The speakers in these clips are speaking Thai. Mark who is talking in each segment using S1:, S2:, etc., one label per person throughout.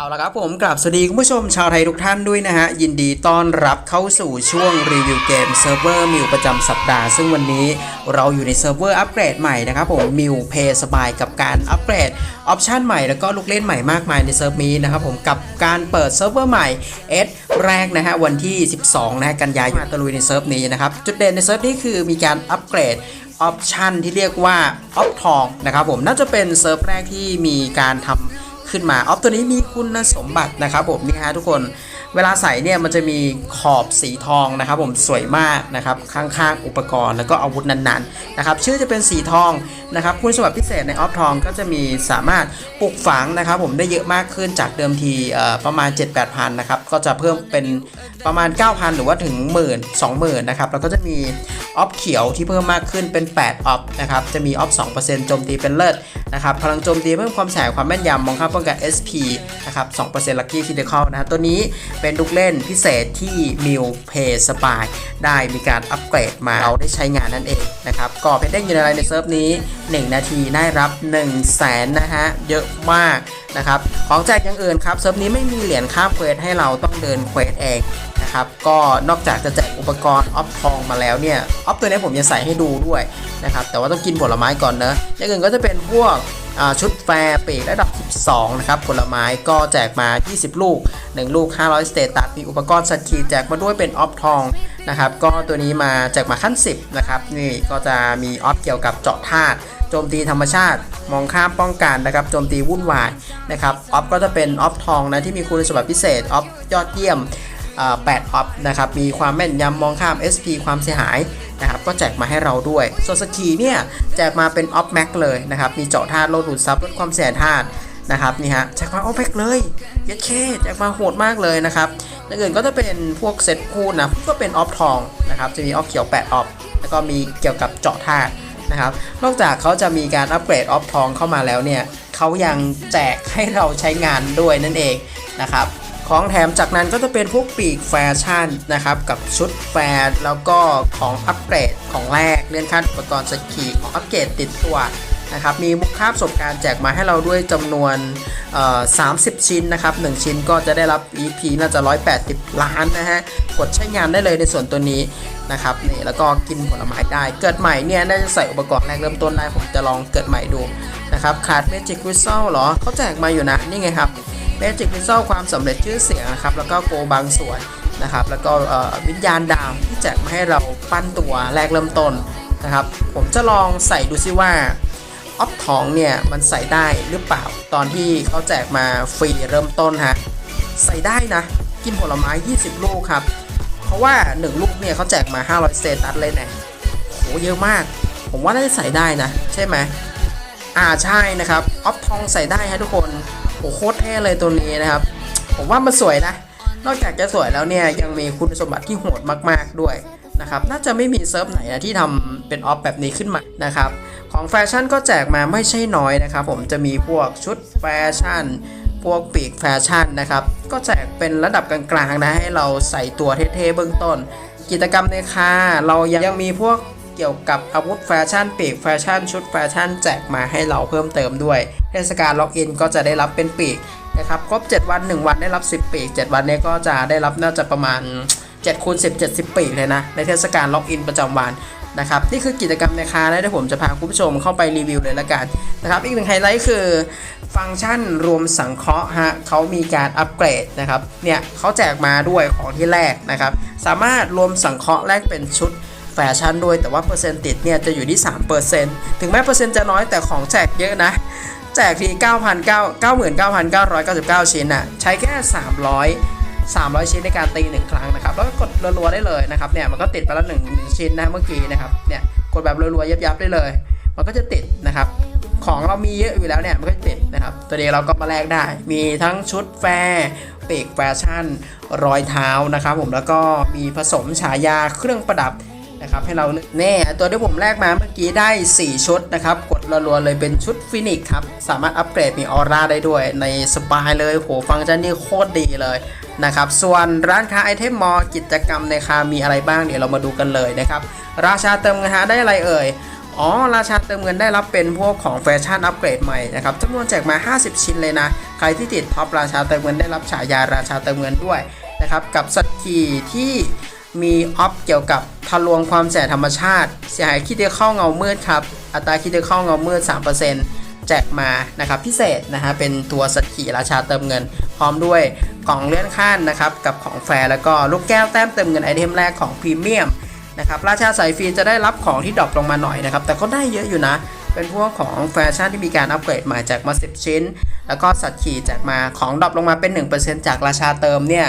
S1: เอาละครับผมกลับสวัสดีคุณผู้ชมชาวไทยทุกท่านด้วยนะฮะ ยินดีต้อนรับเข้าสู่ช่วงรีวิวเกมเซิร์ฟเวอร์มิวประจำสัปดาห์ ซึ่งวันนี้เราอยู่ในเซิร์ฟเวอร์อัปเกรดใหม่นะครับผมมิวเพย์สบายกับการอัปเกรดออปชันใหม่แล้วก็ลูกเล่นใหม่มากมายในเซิร์ฟนี้นะครับผมกับการเปิดเซิร์ฟเวอร์ใหม่ S แรกนะฮะวันที่ 12 นะฮะกันยายนมาตะลุยในเซิร์ฟนี้นะครับจุดเด่นในเซิร์ฟนี้คือมีการอัปเกรดออปชันที่เรียกว่าออฟทองนะครับผมน่าจะเป็นเซิร์ฟแรกที่มีการทำ ขึ้นมาออฟตัวนี้มีคุณสมบัตินะครับผมนี่ฮะทุกคนเวลาใส่เนี่ยมันจะมีขอบสีทองนะครับ ผมสวยมากนะครับข้างๆอุปกรณ์แล้วก็อาวุธนั้นๆนะครับชื่อจะเป็นสีทองนะครับคุณสมบัติพิเศษในออฟทองก็จะมีสามารถปลูกฝังนะครับ ผมได้เยอะมากขึ้นจากเดิมทีประมาณ 7-8พันนะครับก็จะเพิ่มเป็นประมาณ 9,000 หรือว่าถึง1 0 0 0 0 20,000นะครับแล้วก็จะมีออฟเขียวที่เพิ่มมากขึ้นเป็น8ออฟนะครับจะมีออฟ2%โจมตีเป็นเลิศ นะครับพลังโจมตีเพิ่มความแสงความแม่นยำมองข้ามป้องกัน SP นะครับ2%ลัคกี้คิดเ c ลนะฮะตัวนี้เป็นลูกเล่นพิเศษที่มิวเพย์สปายได้มีการอัปเกรดมาเราได้ใช้งานนั่นเองนะครับก็เพชรได้ยินอะไรในเซิร์ฟนี้ 1 นาทีได้รับ 1 0 0 0 0แสนนะฮะเยอะมากนะครับของแจกอย่างอื่นครับเซิร์ฟนี้ไม่มีเหรียญค่าเควสให้เราต้องเดินเควสเองนะครับก็นอกจากจะแจกอุปกรณ์ออฟทองมาแล้วเนี่ยออฟตัวนี้ผมจะใส่ให้ดูด้วย นะครับแต่ว่าต้องกินผลไม้ก่อนเนอะอย่างอื่นก็จะเป็นพวกชุดแฟร์ปีกระดับ 12 นะครับ ผลไม้ก็แจกมา 20 ลูก 1 ลูก 500 สเตตัส มีอุปกรณ์สัตว์ขีแจกมาด้วยเป็นออฟทองนะครับ ก็ตัวนี้มาแจกมาขั้น 10 นะครับ นี่ก็จะมีออฟเกี่ยวกับเจาะธาตุโจมตีธรรมชาติ มองข้ามป้องกันนะครับ โจมตีวุ่นวายนะครับ ออฟก็จะเป็นออฟทองนะที่มีคุณสมบัติพิเศษ ออฟยอดเยี่ยม8ออฟนะครับ มีความแม่นยำมองข้าม SP ความเสียหาย นะครับก็แจกมาให้เราด้วยส่วนสกีเนี่ยแจกมาเป็นออฟแม็กเลยนะครับมีเจาะธาตุโลดดูดซับลดความเสียธาตุนะครับนี่ฮะแจกมาออฟแม็กเลยเยัดเคแจกมาโหดมากเลยนะครับอย่างอื่นก็จะเป็นพวกเซตคู่นะก็เป็นออฟทองนะครับจะมีออฟเขียว8ออฟแล้วก็มีเกี่ยวกับเจาะธาตุนะครับนอกจากเขาจะมีการอัปเกรดออฟทองเข้ามาแล้วเนี่ยเขายังแจกให้เราใช้งานด้วยนั่นเองนะครับ ของแถมจากนั้นก็จะเป็นพวกปีกแฟชั่นนะครับ กับชุดแฟร์แล้วก็ของอัปเกรดของแรกเลื่อนขั้นอุปกรณ์สกีของอัปเกรดติดตัวนะครับมีมุกคาบประสบการณ์แจกมาให้เราด้วยจำนวน30 ชิ้นนะครับ 1 ชิ้นก็จะได้รับ EP น่าจะ 180 ล้านนะฮะ กดใช้งานได้เลยในส่วนตัวนี้นะครับนี่แล้วก็กินผลไม้ได้ เกิดใหม่เนี่ยน่าจะใส่อุปกรณ์แรกเริ่มต้นได้ ผมจะลองเกิดใหม่ดูนะครับ ขาดเมจิกวิซเซลหรอเขาแจกมาอยู่นะ นี่ไงครับ เมจิกพิซซ่ความสำเร็จชื่อเสียงนะครับ แล้วก็โกบางส่วนนะครับ แล้วก็วิญญาณดาวที่แจกมาให้เราปั้นตัวแรกเริ่มต้นนะครับ ผมจะลองใส่ดูซิว่าออฟทองเนี่ยมันใส่ได้หรือเปล่าตอนที่เขาแจกมาฟรีเริ่มต้นฮะใส่ได้นะ กินผลไม้ 20 ลูกครับ เพราะว่า 1 ลูกเนี่ยเขาแจกมา 500 เซตัสเลยนะโหเยอะมาก ผมว่าน่าจะใส่ได้นะ ใช่ไหมอ่าใช่นะครับออฟทองใส่ได้ฮะทุกคน โอ้โคตรเท่เลยตัวนี้นะครับ ผมว่ามันสวยนะ นอกจากจะสวยแล้วเนี่ยยังมีคุณสมบัติที่โหดมาก ๆด้วยนะครับน่าจะไม่มีเซิร์ฟไหนนะที่ทำเป็นออฟแบบนี้ขึ้นมานะครับของแฟชั่นก็แจกมาไม่ใช่น้อยนะครับ ผมจะมีพวกชุดแฟชั่น พวกปีกแฟชั่นนะครับ ก็แจกเป็นระดับกลางๆนะให้เราใส่ตัวเท่ๆเบื้องต้น กิจกรรมในคาเรายังมีพวก เกี่ยวกับอาวุธแฟชั่นปีกแฟชั่นชุดแฟชั่นแจกมาให้เราเพิ่มเติมด้วย เทศกาลล็อกอินก็จะได้รับเป็นปีกนะครับครบ 7 วัน 1 วันได้รับ 10 ปีก 7 วันนี้ก็จะได้รับน่าจะประมาณ7คูณ10 70 ปีกเลยนะ ในเทศกาลล็อกอินประจำวันนะครับนี่คือกิจกรรมในคานะเดี๋ยวผมจะพาคุณผู้ชมเข้าไปรีวิวเลยละกันนะครับอีกหนึ่งไฮไลท์คือฟังก์ชันรวมสังเคราะห์ฮะเขามีการอัปเกรดนะครับเนี่ยเขาแจกมาด้วยของที่แรกนะครับสามารถรวมสังเคราะห์แลกเป็นชุด แฟชั่นด้วยแต่ว่าเปอร์เซ็นต์ติดเนี่ยจะอยู่ที่ 3%ถึงแม้เปอร์เซ็นต์จะน้อยแต่ของแจกเยอะนะ แจกที 99,999ชิ้นอะใช้แค่ 300 300 ชิ้นในการตี1ครั้งนะครับ แล้วก็กดรัวๆได้เลยนะครับเนี่ยมันก็ติดไปแล้วหนึ่งชิ้นนะเมื่อกี้นะครับเนี่ยกดแบบรัวๆยับๆได้เลย มันก็จะติดนะครับ ของเรามีเยอะอยู่แล้วเนี่ยมันก็จะติดนะครับ ตัวนี้เราก็มาแลกได้ มีทั้งชุดแฟร์ปีกแฟชั่น รอยเท้านะครับผมแล้วก็มีผสมฉายาเครื่องประดับ นะครับให้เราเลือกแน่ตัวที่ผมแลกมาเมื่อกี้ได้ 4 ชุดนะครับ กดรัวๆเลยเป็นชุดฟินิกครับ สามารถอัปเกรดมีออร่าได้ด้วยในสบายเลยโหฟังก์ชันนี่โคตรดีเลยนะครับ ส่วนร้านค้าไอเทมมอลกิจกรรมในคามีอะไรบ้างเดี๋ยวเรามาดูกันเลยนะครับ ราชาเติมเงินหาได้อะไรเอ่ยอ๋อ ราชาเติมเงินได้รับเป็นพวกของแฟชั่นอัปเกรดใหม่นะครับจำนวนแจกมา 50 ชิ้นเลยนะ ใครที่ติดท็อปราชาเติมเงินได้รับฉายาราชาเติมเงินด้วยนะครับ กับสัตว์ขี่ที่ มีออฟเกี่ยวกับทะลวงความแสบธรรมชาติ เสียหายคิดเดียเข้าเงามืดครับ อัตราคิดเดียเข้าเงามืด 3%แจกมานะครับพิเศษนะฮะเป็นตัวสัตว์ขี่ราชาเติมเงิน พร้อมด้วยกล่องเลื่อนขั้นนะครับกับของแฟร์แล้วก็ลูกแก้วแต้มเติมเงินไอเทมแรกของพรีเมียมนะครับราชาสายฟรีจะได้รับของที่ดรอปลงมาหน่อยนะครับแต่ก็ได้เยอะอยู่นะ เป็นพวกของแฟชั่นที่มีการอัปเกรดมาจากมา 10 ชิ้น แล้วก็สัตว์ขี่จากมาของดรอปลงมาเป็น 1%จากราชาเติมเนี่ย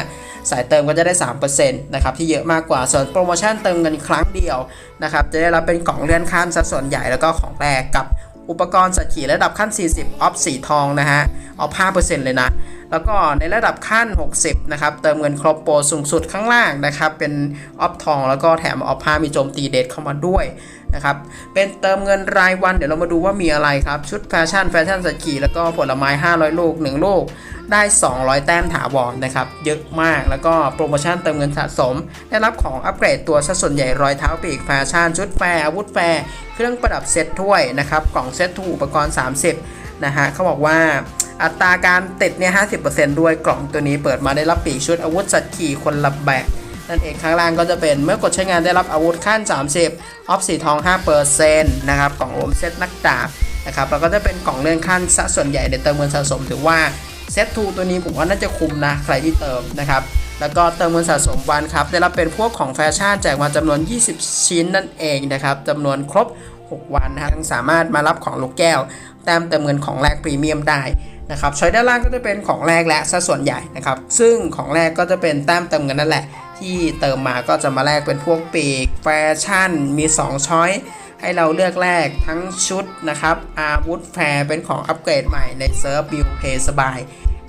S1: สายเติมก็จะได้ 3%นะครับที่เยอะมากกว่า ส่วนโปรโมชั่นเติมเงินครั้งเดียวนะครับจะได้รับเป็นกล่องเลื่อนขั้นสัดส่วนใหญ่แล้วก็ของแรกกับ อุปกรณ์สัตว์ขี่ระดับขั้น 40 ออฟสีทองนะฮะออฟ5%เลยนะ แล้วก็ในระดับขั้น 60 นะครับ เติมเงินครบโปรสูงสุดข้างล่างนะครับ เป็นออฟทอง แล้วก็แถมออฟผ้ามีโจมตีเดทเข้ามาด้วยนะครับ เป็นเติมเงินรายวัน เดี๋ยวเรามาดูว่ามีอะไรครับ ชุดแฟชั่น แฟชั่นสกีแล้วก็ผลไม้ 500 ลูก 1 ลูก ได้ 200 แต้มถาวรนะครับ เยอะมากแล้วก็โปรโมชั่นเติมเงินสะสม ได้รับของอัปเกรดตัวซะส่วนใหญ่รอยเท้าปีกแฟชั่นชุดแฟร์อาวุธแฟร์เครื่องประดับเซตถ้วยนะครับกล่องเซตถูอุปกรณ์ 30 นะฮะเขาบอกว่าอัตราการติดเนี่ย50%ด้วยกล่องตัวนี้เปิดมาได้รับปีกชุดอาวุธสัตว์ขี่คนละแบบนั่นเองข้างล่างก็จะเป็นเมื่อกดใช้งานได้รับอาวุธขั้น 30 ออฟสีทอง 5%นะครับกล่องรวมเซตนักดาบนะครับแล้วก็จะเป็นกล่องเลื่อนขั้นซะส่วนใหญ่ในเติมเงินสะสมถือว่า เซตทูตัวนี้ผมว่าน่าจะคุ้มนะ ใครที่เติมนะครับ แล้วก็เติมเงินสะสมวันครับ ได้รับเป็นพวกของแฟชั่นแจกมาจำนวน 20 ชิ้นนั่นเองนะครับจำนวนครบ 6 วันนะฮะยังสามารถมารับของลูกแก้ว แต้มเติมเงินของแรกพรีเมียมได้นะครับช้อยด้านล่างก็จะเป็นของแรกและซะส่วนใหญ่นะครับ ซึ่งของแรกก็จะเป็นแต้มเติมเงินนั่นแหละ ที่เติมมาก็จะมาแลกเป็นพวกปีกแฟชั่นมี 2 ช้อย ให้เราเลือกแลกทั้งชุดนะครับ อาวุธแฟร์เป็นของอัปเกรดใหม่ในเซิร์ฟบิวเพย์สบาย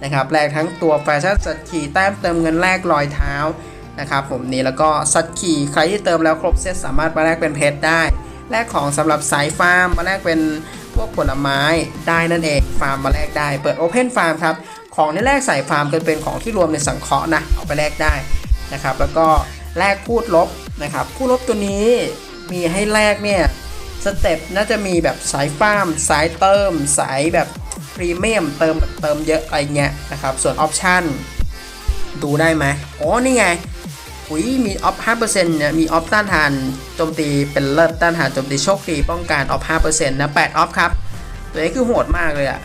S1: นะครับแลกทั้งตัวแฟชั่นสัตว์ขี่แต้มเติมเงินแลกรอยเท้านะครับผมนี่แล้วก็สัตว์ขี่ใครที่เติมแล้วครบเซตสามารถมาแลกเป็นเพชรได้ แลกของสำหรับสายฟาร์มมาแลกเป็นพวกผลไม้ได้นั่นเองฟาร์มมาแลกได้ เปิด Open Farm ครับของในแลกสายฟาร์มก็เป็นของที่รวมในสังเคราะห์นะเอาไปแลกได้นะครับแล้วก็แลกพูดลบนะครับพูดลบตัวนี้มีให้แลกเนี่ย สเต็ปน่าจะมีแบบสายฟาร์มสายเติม สายแบบพรีเมียมเติมเติมเยอะอะไรเงี้ยนะครับ ส่วนออปชั่นดูได้ไหมอ๋อนี่ไงอุ้ยมีออฟ5%เนี่ยมีออฟต้านทานโจมตีเป็นเลิศต้านทานโจมตีโชคดีป้องกันออฟ5%นะ8ออฟครับ ตัวนี้คือโหดมากเลยอะ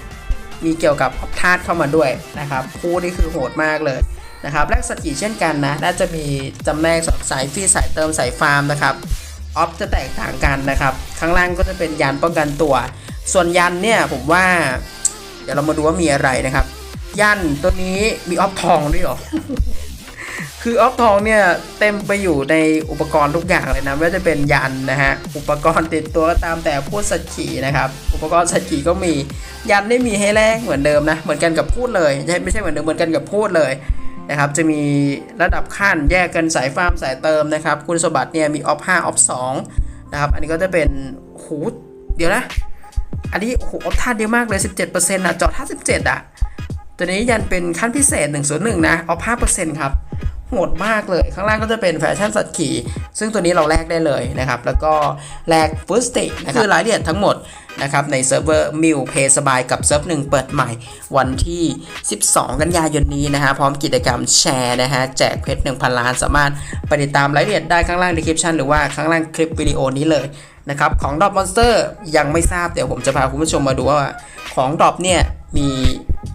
S1: มีเกี่ยวกับออฟธาตุเข้ามาด้วยนะครับคู่นี้คือโหดมากเลยนะครับแลกสกีเช่นกันนะ น่าจะมีจำแนกสายฟรีสายเติมสายฟาร์มนะครับ ออฟจะแตกต่างกันนะครับ ข้างล่างก็จะเป็นยันป้องกันตัว ส่วนยันเนี่ยผมว่า เดี๋ยวเรามาดูว่ามีอะไรนะครับ ยันตัวนี้มีออฟทองด้วยหรอ คือออฟทองเนี่ยเต็มไปอยู่ในอุปกรณ์ทุกอย่างเลยนะไม่ว่าจะเป็นยันนะฮะ อุปกรณ์ติดตัวก็ตามแต่พูดสัจขีนะครับ อุปกรณ์สัจขีก็มี ยันได้มีให้แลกเหมือนเดิมนะ เหมือนกันกับพูดเลย ไม่ใช่เหมือนเดิมเหมือนกันกับพูดเลย นะครับจะมีระดับขั้นแยกกันสายฟาร์มสายเติมนะครับคุณสมบัติเนี่ยมีออฟ5ออฟ2นะครับอันนี้ก็จะเป็นหูเดี๋ยวนะ อันนี้โอ้โหออฟท่าเดียวมากเลย 17%นะจอด57อะ ตัวนี้ยันเป็นขั้นพิเศษ 101 นะออฟ5%ครับ โหดมากเลย ข้างล่างก็จะเป็นแฟชั่นสัตว์ขี่ ซึ่งตัวนี้เราแลกได้เลยนะครับ แล้วก็แลกฟูสติกนะครับคือรายละเอียดทั้งหมดนะครับในเซิร์ฟเวอร์มิวเพย์สบายกับเซิร์ฟหนึ่งเปิดใหม่วันที่ 12 กันยายนนี้นะฮะพร้อมกิจกรรมแชร์นะฮะแจกเพชร 1,000 ล้านสามารถไปติดตามรายละเอียดได้ข้างล่างดีคริปชันหรือว่าข้างล่างคลิปวิดีโอนี้เลยนะครับของดรอปมอนสเตอร์ยังไม่ทราบเดี๋ยวผมจะพาคุณผู้ชมมาดูว่าของดรอปเนี่ยมี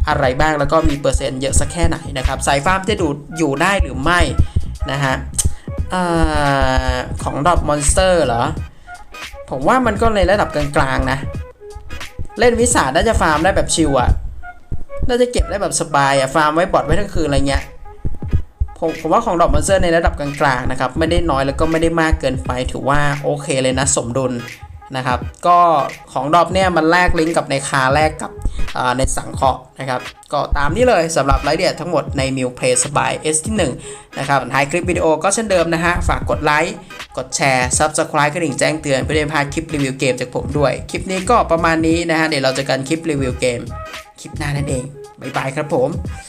S1: อะไรบ้างแล้วก็มีเปอร์เซ็นต์เยอะสักแค่ไหนนะครับ สายฟาร์มจะดูอยู่ได้หรือไม่นะฮะอของดอปมอนสเตอร์เหรอ ผมว่ามันก็ในระดับกลางๆนะ เล่นวิสาน่าจะฟาร์มได้แบบชิวอะน่าจะเก็บได้แบบสบายอะฟาร์มไว้บอดไว้ทั้งคืนอะไรเงี้ยผมผมว่าของดอกมอนสเตอร์ในระดับกลางๆนะครับ ไม่ได้น้อยแล้วก็ไม่ได้มากเกินไปถือว่าโอเคเลยนะสมดุล นะครับ ก็ของดอกเนี่ยมันแลกลิงก์กับในคาแลกกับในสังเคราะห์นะครับ ก็ตามนี้เลยสำหรับรายละเอียดทั้งหมดใน m i l Play สบาย S ที่1นะครับท้ายคลิปวิดีโอก็เช่นเดิมนะฮะ ฝากกดไลค์ กดแชร์ Subscribe กระดิ่งแจ้งเตือนเพื่อไม่พลาดคลิปรีวิวเกมจากผมด้วย คลิปนี้ก็ประมาณนี้นะฮะ เดี๋ยวเราจะกันคลิปรีวิวเกม คลิปหน้านั่นเอง บ๊ายบายครับผม